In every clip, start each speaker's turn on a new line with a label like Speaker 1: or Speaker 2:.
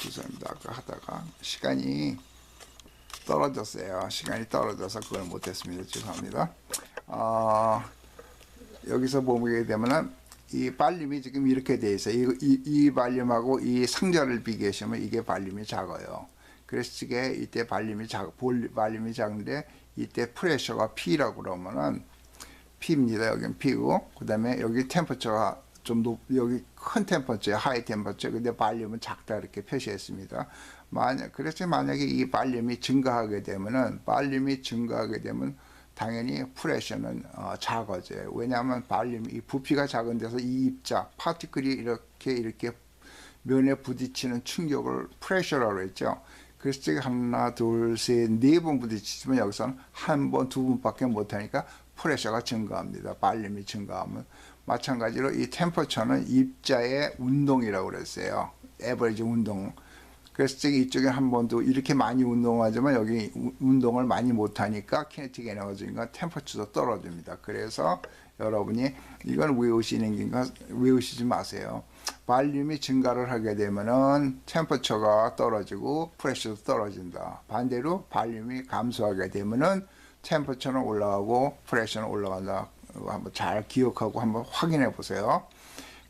Speaker 1: 죄송합니다. 아까 하다가 시간이 떨어졌어요. 시간이 떨어져서 그걸 못했습니다. 죄송합니다. 어, 여기서 보게 되면은 이 발륨이 지금 이렇게 돼 있어요. 이, 이, 이 발륨하고 이 상자를 비교하시면 이게 발륨이 작아요. 그래서 이게 이때 발륨이 작, 볼, 발륨이 작은데 이때 프레셔가 P라고 그러면은 P입니다. 여기는 P고 그 다음에 여기 템퍼처가 좀 높, 여기 큰 템퍼처, 하이 템퍼처, 근데 발륨은 작다 이렇게 표시했습니다. 만약 그래서 만약에 이 발륨이 증가하게 되면은 발륨이 증가하게 되면 당연히 프레셔는 어, 작아져요. 왜냐하면 발륨 이 부피가 작은 데서 이 입자 파티클이 이렇게 이렇게 면에 부딪히는 충격을 프레셔라고 했죠. 그래서 지금 하나, 둘, 셋, 네 번 부딪히지만 여기서는 한 번, 두 번밖에 못하니까 프레셔가 증가합니다. 발륨이 증가하면 마찬가지로 이 템퍼처는 입자의 운동이라고 그랬어요. 에버리지 운동. 그래서 이쪽에 한 번도 이렇게 많이 운동하지만 여기 우- 운동을 많이 못하니까 키네틱 에너지가 템퍼처도 떨어집니다. 그래서 여러분이 이건 외우시는 게가 외우시지 마세요. 발륨이 증가를 하게 되면은 템퍼처가 떨어지고 프레셔도 떨어진다. 반대로 발륨이 감소하게 되면은 템퍼처는 올라가고 프레셔는 올라간다. 한번 잘 기억하고 한번 확인해 보세요.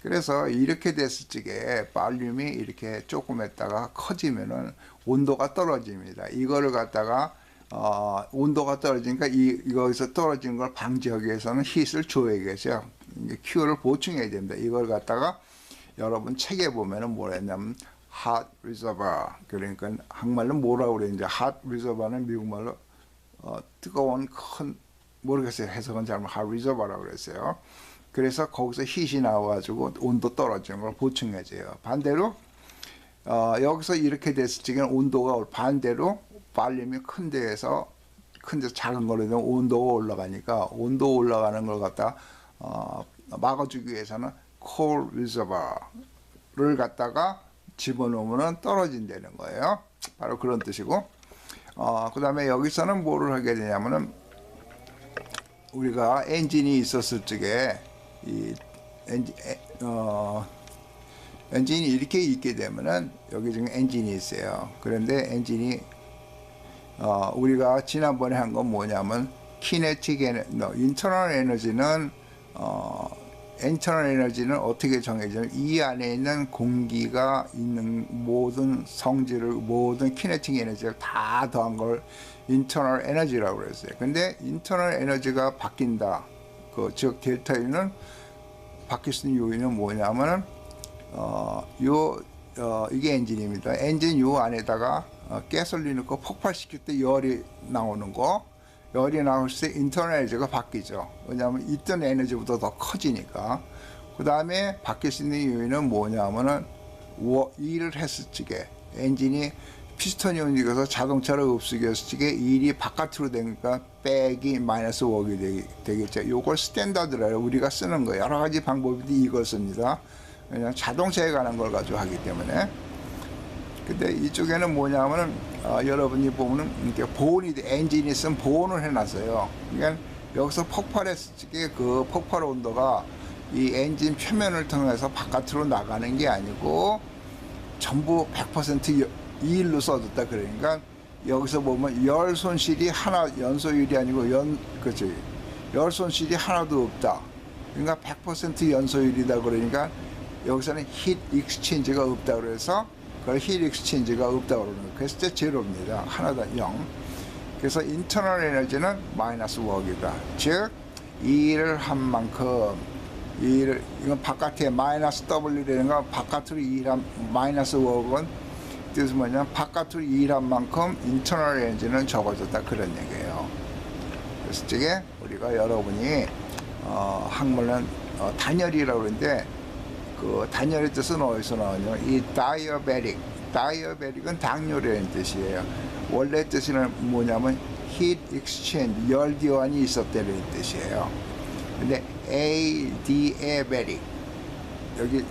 Speaker 1: 그래서 이렇게 됐을 적에 발륨이 이렇게 조금 했다가 커지면은 온도가 떨어집니다. 이거를 갖다가 어, 온도가 떨어지니까 이 이거에서 떨어지는 걸 방지하기 위해서는 줘야겠어요. 이게 큐를 보충해야 됩니다. 이걸 갖다가 여러분 책에 보면은 뭐라 했냐면 hot reservoir 그러니까 한말로 뭐라고 그랬는지 hot reservoir는 미국말로 어, 뜨거운 큰 모르겠어요 해석은 잘못 reservoir라고 그랬어요. 그래서 거기서 히트이 나와가지고 온도 떨어지는 걸 보충해줘요. 반대로 어, 여기서 이렇게 됐을 적에는 온도가 올- 반대로 발륨이 큰 데에서 큰 데서 작은 걸로 되면 온도가 올라가니까 온도 올라가는 걸 갖다 어, 막아주기 위해서는 cold reservoir를 갖다가 집어넣으면 떨어진다는 거예요. 바로 그런 뜻이고 어, 그 다음에 여기서는 뭐를 하게 되냐면은 우리가 엔진이 있었을 적에 이 엔진 에, 어 엔진이 이렇게 있게 되면은 여기 지금 엔진이 있어요. 그런데 엔진이 어 우리가 지난번에 한 건 뭐냐면 키네틱 에너 인터널 에너지는 어 인터널 에너지는 어떻게 정해지냐면 이 안에 있는 공기가 있는 모든 성질을 모든 키네틱 에너지를 다 더한 걸 인터널 에너지라고 그랬어요. 근데 인터널 에너지가 바뀐다. 그 즉 델타 U는 바뀔 수 있는 요인은 뭐냐면은 어, 요, 어, 이게 엔진입니다. 엔진 요 안에다가 어, 가솔린 넣고 폭발시킬 때 열이 나오는 거, 열이 나올 때 인터널 에너지가 바뀌죠. 왜냐하면 있던 에너지보다 더 커지니까. 그 다음에 바뀔 수 있는 요인은 뭐냐면은 워, 일을 했을 적에 엔진이 피스톤이 움직여서 자동차를 읍쓰게 했을 적에 일이 바깥으로 되니까 백이 마이너스 웍이 되겠죠. 요걸 스탠다드라요. 우리가 쓰는 거 여러 가지 방법인데 이걸 씁니다. 왜냐하면 자동차에 관한 걸 가지고 하기 때문에. 근데 이쪽에는 뭐냐면은 어, 여러분이 보면은 이렇게 보온이 돼. 엔진이 있으면 보온을 해놨어요. 그러니까 여기서 폭발했을 적에 그 폭발 온도가 이 엔진 표면을 통해서 바깥으로 나가는 게 아니고 전부 100% 여- 이일로 써줬다 그러니까 여기서 보면 열 손실이 하나 연소율이 아니고 연 그치 열 손실이 하나도 없다. 그러니까 100% 연소율이다 그러니까 여기서는 힛 익스체인지가 없다 그래서 힛 익스체인지가 없다 그러는 거예요. 그래서 제로입니다. 하나도 0. 그래서 인터널 에너지는 마이너스 웍이다. 즉 일을 한 만큼 일을 이건 바깥에 마이너스 W라는 건 바깥으로 일한 마이너스 웍은 뜻은 뭐냐면 바깥으로 일한 만큼 인터널 에너지는 적어졌다 그런 얘기예요. 그래서 이게 우리가 여러분이 어, 한글은 어, 단열이라고 그러는데 그 단열의 뜻은 어디서 나오냐면 이 다이어베릭 다이어베릭은 당뇨라는 뜻이에요. 원래 뜻은 뭐냐면 heat exchange 열 교환이 있었다는 뜻이에요. 근데 a디에베릭 여기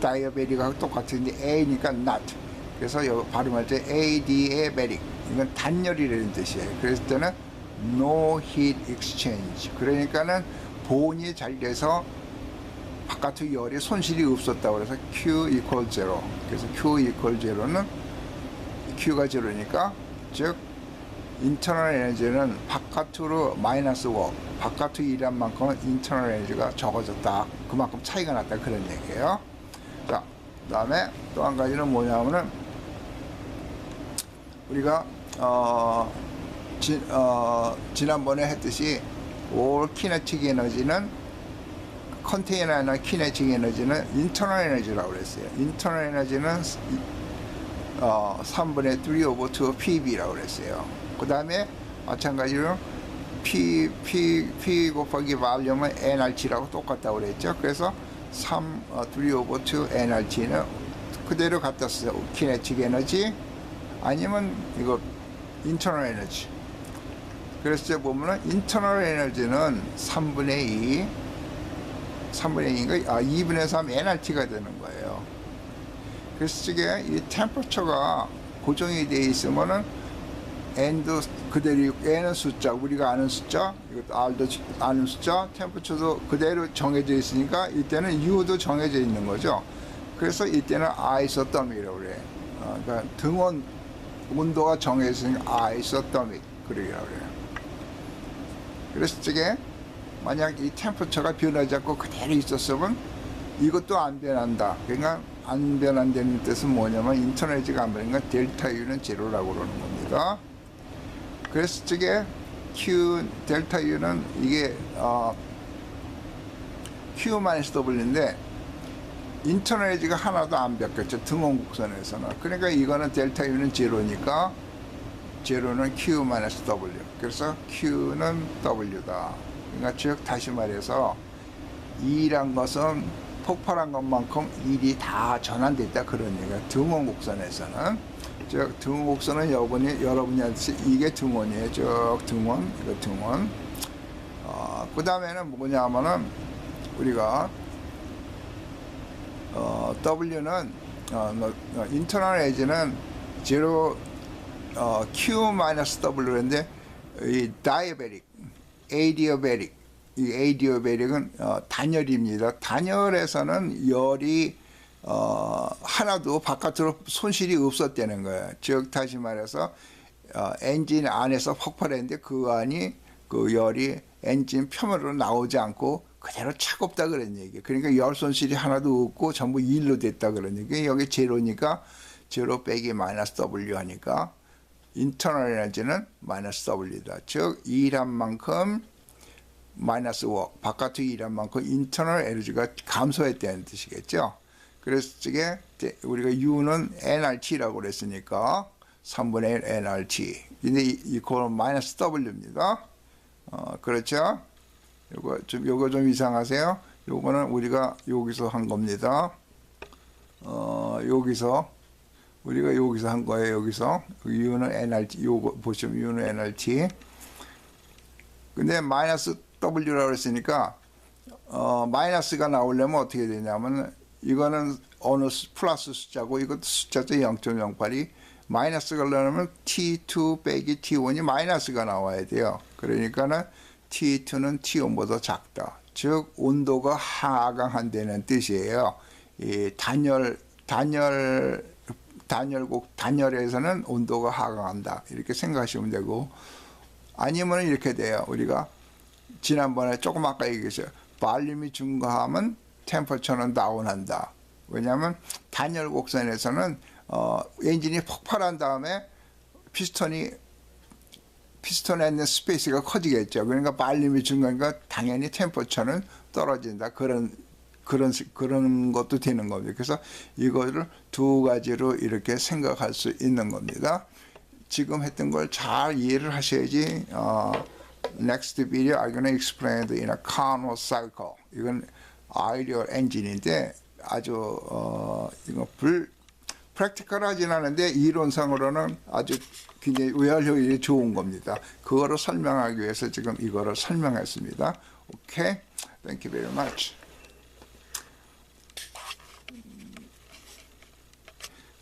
Speaker 1: 다이어베릭하고 똑같은데 A니까 not. 그래서 여기 발음할 때 ADA베릭 이건 단열이라는 뜻이에요. 그랬을 때는 no heat exchange. 그러니까는 보온이 잘 돼서 바깥의 열이 손실이 없었다고 그래서 Q equal 0. 그래서 Q equal 0는 Q가 제로니까 즉 인터널 에너지는 바깥으로 마이너스 워 바깥으로 일한 만큼은 인터널 에너지가 적어졌다. 그만큼 차이가 났다 그런 얘기예요. 자, 그 다음에 또 한 가지는 뭐냐면은 우리가 어, 지, 어, 지난번에 했듯이 올 키네틱 에너지는 컨테이너나 키네틱 에너지는 인터널 에너지라고 그랬어요. 인터널 에너지는 어, 3분의 3 오버 2 PB라고 그랬어요. 그 다음에 마찬가지로 P, P, P 곱하기 발륨은 NRT라고 똑같다고 그랬죠. 그래서 3, 어, 3 오버 2 NRT는 그대로 갖다 써요. 키네틱 에너지 아니면 이거 인터널 에너지. 그래서 보면은 인터널 에너지는 3분의 2, 3분의 2인가, 아, 2분의 3 NRT가 되는 거예요. 그래서 이게 이 템퍼처가 고정이 되어 있으면은 n도 그대로 n은 숫자, 우리가 아는 숫자, 이것도 r도 아는 숫자, 템퍼처도 그대로 정해져 있으니까 이때는 u도 정해져 있는 거죠. 그래서 이때는 아이소더미라고 그래. 어, 그러니까 등원 온도가 정해져 있으니까 아이소더미 그러기라고 그래요. 그래서 이게 만약 이 템퍼처가 변하지 않고 그대로 있었으면 이것도 안 변한다. 그러니까 안 변한다는 뜻은 뭐냐면 인터넷이가 안 변하니까 델타 U는 제로라고 그러는 겁니다. 그래서 이게 Q 델타 U는 이게 어, Q-W인데 인터넷이가 하나도 안 바뀌었죠. 등원 곡선에서는. 그러니까 이거는 델타 U는 제로니까 제로는 Q-W. 그래서 Q는 W다. 그러니까 즉 다시 말해서 2란 것은 폭발한 것만큼 1이 다 전환됐다 그런 얘기야. 등원 곡선에서는. 즉 등원 곡선은 여러분이 여러분한테 이게 등원이에요. 쭉 등원, 이거 등원. 어, 그 다음에는 뭐냐면은 우리가 어, W는 어, 어, 인터널 에이지는 제로 어, Q 마이너스 W인데 이 다이어베릭, 에이디어베릭, 이 에이디어베릭은 어, 단열입니다. 단열에서는 열이 어, 하나도 바깥으로 손실이 없었다는 거예요. 즉 다시 말해서 어, 엔진 안에서 폭발했는데 그 안이 그 열이 엔진 표면으로 나오지 않고 그대로 차갑다 그런 얘기. 그러니까 열 손실이 하나도 없고 전부 일로 됐다 그런 얘기. 여기 제로니까 제로 빼기 마이너스 W 하니까 인터널 에너지는 마이너스 W다. 즉 일한 만큼 마이너스 워 바깥의 일한 만큼 인터널 에너지가 감소했다는 뜻이겠죠. 그래서 이게 우리가 U는 NRT라고 그랬으니까 3분의 1 NRT. 근데 이- 이거는 마이너스 W입니다. 어, 그렇죠? 요거 좀 요거 좀 이상하세요. 요거는 우리가 여기서 한 겁니다. 어, 여기서 우리가 여기서 한 거예요. 여기서 U는 NRT 요거 보시면 U는 NRT. 근데 마이너스 W라고 했으니까 어, 마이너스가 나오려면 어떻게 되냐면 이거는 어느 수- 플러스 숫자고 이것도 숫자죠 0.08이 마이너스가 나오면 T2 빼기 T1이 마이너스가 나와야 돼요. 그러니까는 T2는 T1보다 작다. 즉 온도가 하강한다는 뜻이에요. 이 단열 단열 단열곡 단열에서는 온도가 하강한다 이렇게 생각하시면 되고 아니면 이렇게 돼요. 우리가 지난번에 조금 아까 얘기했어요. 발륨이 증가하면 템퍼처는 다운한다. 왜냐하면 단열 곡선에서는 어, 엔진이 폭발한 다음에 피스톤이 피스톤에 있는 스페이스가 커지겠죠. 그러니까 발륨이 증가하니까 당연히 템퍼처는 떨어진다. 그런 그런 시- 그런 것도 되는 겁니다. 그래서 이거를 두 가지로 이렇게 생각할 수 있는 겁니다. 지금 했던 걸 잘 이해를 하셔야지 어, next video I'm gonna explain in a Carnot cycle. 이건 아이디어 엔진인데 아주 어, 이거 불 프랙티컬하진 않은데 이론상으로는 아주 굉장히 외활력이 좋은 겁니다. 그거를 설명하기 위해서 지금 이거를 설명했습니다. 오케이, thank you very much.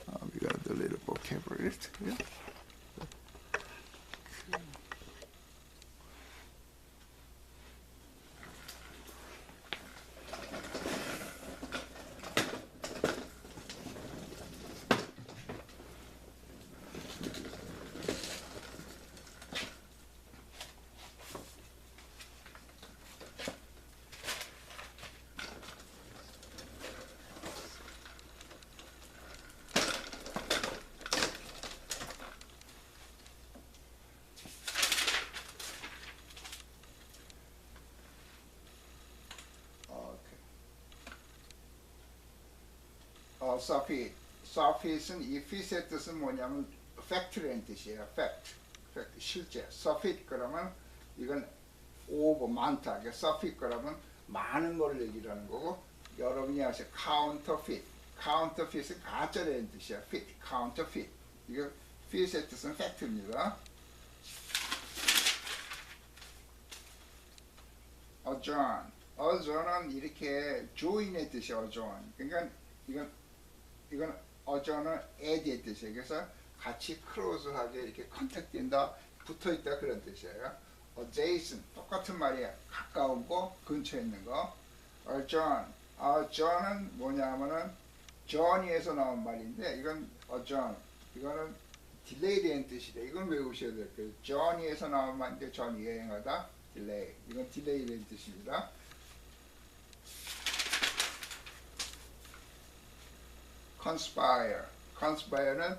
Speaker 1: Um, you got the little bouquet for it, yeah. 어, surfeit. surfeit은 이 fit의 뜻은 뭐냐면 fact라는 뜻이에요. fact. fact. 실제. surfeit 그러면 이건 over 많다. 그러니까 surfeit 그러면 많은 걸 얘기하는 거고 여러분이 아세요. counterfeit. counterfeit은 가짜라는 뜻이야. fit. counterfeit. 이거 fit의 뜻은 fact입니다. adjourn. adjourn은 이렇게 join의 뜻이야. adjourn. 그러니까 이건 이건 adjourn은 add의 뜻이에요. 그래서 같이 close하게 이렇게 컨택된다, 붙어 있다 그런 뜻이에요. adjacent 똑같은 말이야. 가까운 거, 근처에 있는 거. adjourn. adjourn은 뭐냐면은 journey에서 나온 말인데 이건 adjourn. 이거는 delay된 뜻이래. 이건 외우셔야 될 거예요. journey에서 나온 말인데 journey 여행하다, delay. 이건 delay된 뜻입니다. Conspire. conspire는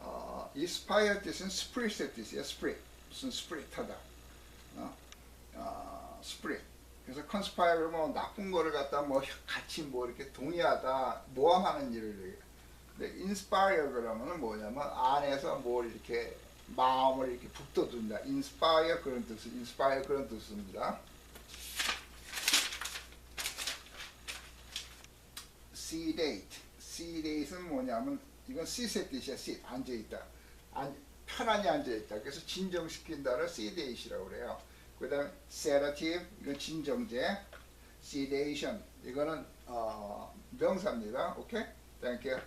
Speaker 1: 어, inspire 뜻은 spirit의 뜻이에요. spirit. 무슨 spirit 하다. 어, 어, spirit. 그래서 conspire 뭐 나쁜 거를 갖다 뭐 같이 뭐 이렇게 동의하다, 모함하는 일을 얘기해요. 근데 inspire 그러면은 뭐냐면 안에서 뭘 이렇게 마음을 이렇게 북돋운다. inspire 그런 뜻을 inspire 그런 뜻입니다. sedate. Sedate는 뭐냐면 이건 sit의 뜻이야. sit 앉아 있다. 안, 편안히 앉아 있다. 그래서 진정시킨다를 sedate이라고 그래요. 그 다음 sedative 이건 진정제. sedation 이거는 어, 명사입니다. 오케이? You.